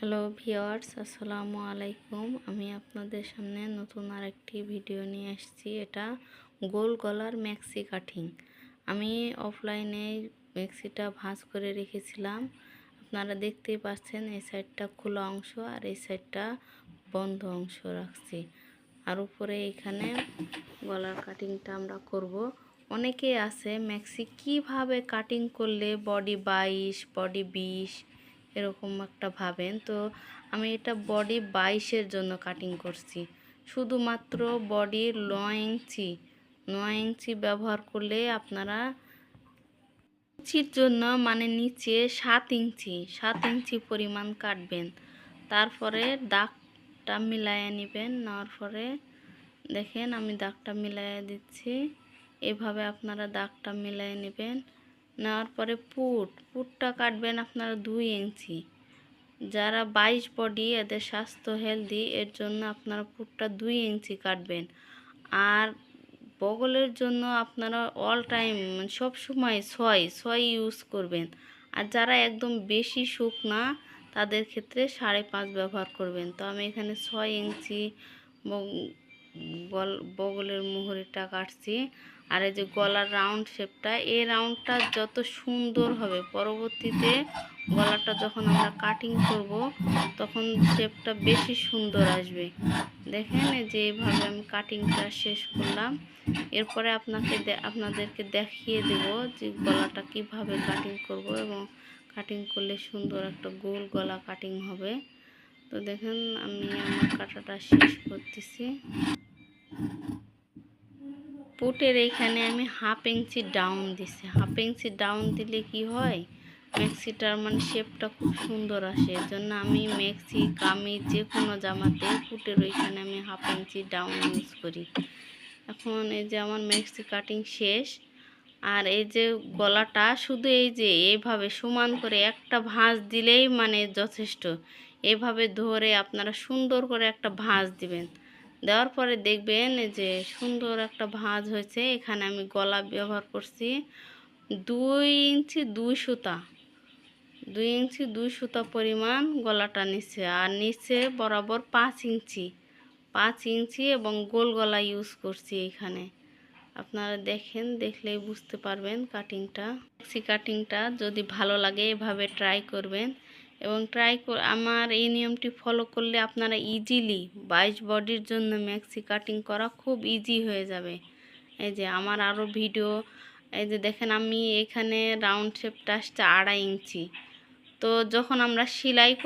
Hello viewers, আসসালামু আলাইকুম। আমি আপনাদের সামনে নতুন আরেকটি ভিডিও নিয়ে এসেছি এটা গোল গলার ম্যাক্সি কাটিং। আমি অফলাইনে ম্যাক্সিটা ভাঁজ করে রেখেছিলাম। আপনারা দেখতেই পাচ্ছেন, এই সাইডটা খোলা অংশ আর এই সাইডটা বন্ধ অংশ রাখছি। আর উপরে এখানে গলার কাটিংটা আমরা করব। অনেকে আছে ম্যাক্সি কীভাবে কাটিং করলে বডি বাইশ, বডি বিশ এরকম একটা ভাবেন। তো আমি এটা বডি বাইশের জন্য কাটিং করছি। শুধুমাত্র বডি ন ইঞ্চি ন ইঞ্চি ব্যবহার করলে আপনারা ইঞ্চির জন্য মানে নিচে সাত ইঞ্চি সাত ইঞ্চি পরিমাণ কাটবেন। তারপরে দাগটা মিলাইয়া নেবেন, নেওয়ার পরে দেখেন আমি দাগটা মিলাইয়া দিচ্ছি। এভাবে আপনারা দাগটা মিলাই নেবেন। নেওয়ার পরে পুট, পুটটা কাটবেন আপনারা দুই ইঞ্চি। যারা বাইশ বডি এদের স্বাস্থ্য হেলদি এর জন্য আপনারা পুটটা দুই ইঞ্চি কাটবেন। আর বগলের জন্য আপনারা অল টাইম সব সময় ছয় ছয় ইউজ করবেন। আর যারা একদম বেশি শুকনা, তাদের ক্ষেত্রে সাড়ে পাঁচ ব্যবহার করবেন। তো আমি এখানে ছয় ইঞ্চি বগলের মুহুরিটা কাটছি। আর এই যে গলার রাউন্ড শেপটা এই রাউন্ডটা যত সুন্দর হবে, পরবর্তীতে গলাটা যখন আমরা কাটিং করব, তখন শেপটা বেশি সুন্দর আসবে। দেখেন যে এইভাবে আমি কাটিংটা শেষ করলাম। এরপরে আপনাকে আপনাদেরকে দেখিয়ে দেব যে গলাটা কীভাবে কাটিং করব এবং কাটিং করলে সুন্দর একটা গোল গলা কাটিং হবে। তো দেখেন আমি আমার কাটাটা শেষ করতেছি। পুটের এইখানে আমি হাফ ইঞ্চি ডাউন দিছি। হাফ ইঞ্চি ডাউন দিলে কি হয়? ম্যাক্সিটার মানে শেপটা খুব সুন্দর আসে। এর জন্য আমি ম্যাক্সি কামিজ যে কোনো জামাতে পুটের ওইখানে আমি হাফ ইঞ্চি ডাউন ইউজ করি। এখন এই যে আমার ম্যাক্সি কাটিং শেষ। আর এই যে গলাটা, শুধু এই যে এইভাবে সমান করে একটা ভাঁজ দিলেই মানে যথেষ্ট। এভাবে ধরে আপনারা সুন্দর করে একটা ভাঁজ দিবেন। দেওয়ার পরে দেখবেন যে সুন্দর একটা ভাঁজ হয়েছে। এখানে আমি গলা ব্যবহার করছি। দুই ইঞ্চি দুই সুতা। দুই ইঞ্চি দুই সুতা পরিমাণ গলাটা নিচে। আর নিচে বরাবর পাঁচ ইঞ্চি। পাঁচ ইঞ্চি এবং গোল গলা ইউজ করছি এখানে। আপনারা দেখেন, দেখলেই বুঝতে পারবেন কাটিংটা কাটিংটা যদি ভালো লাগে এভাবে ট্রাই করবেন। এবং ট্রাই আমার এই নিয়মটি ফলো করলে আপনারা ইজিলি বাইশ বডির জন্য ম্যাক্সি কাটিং করা খুব ইজি হয়ে যাবে। এই যে আমার আরও ভিডিও এই যে দেখেন আমি এখানে রাউন্ড শেপটা আসছে আড়াই ইঞ্চি। তো যখন আমরা সেলাই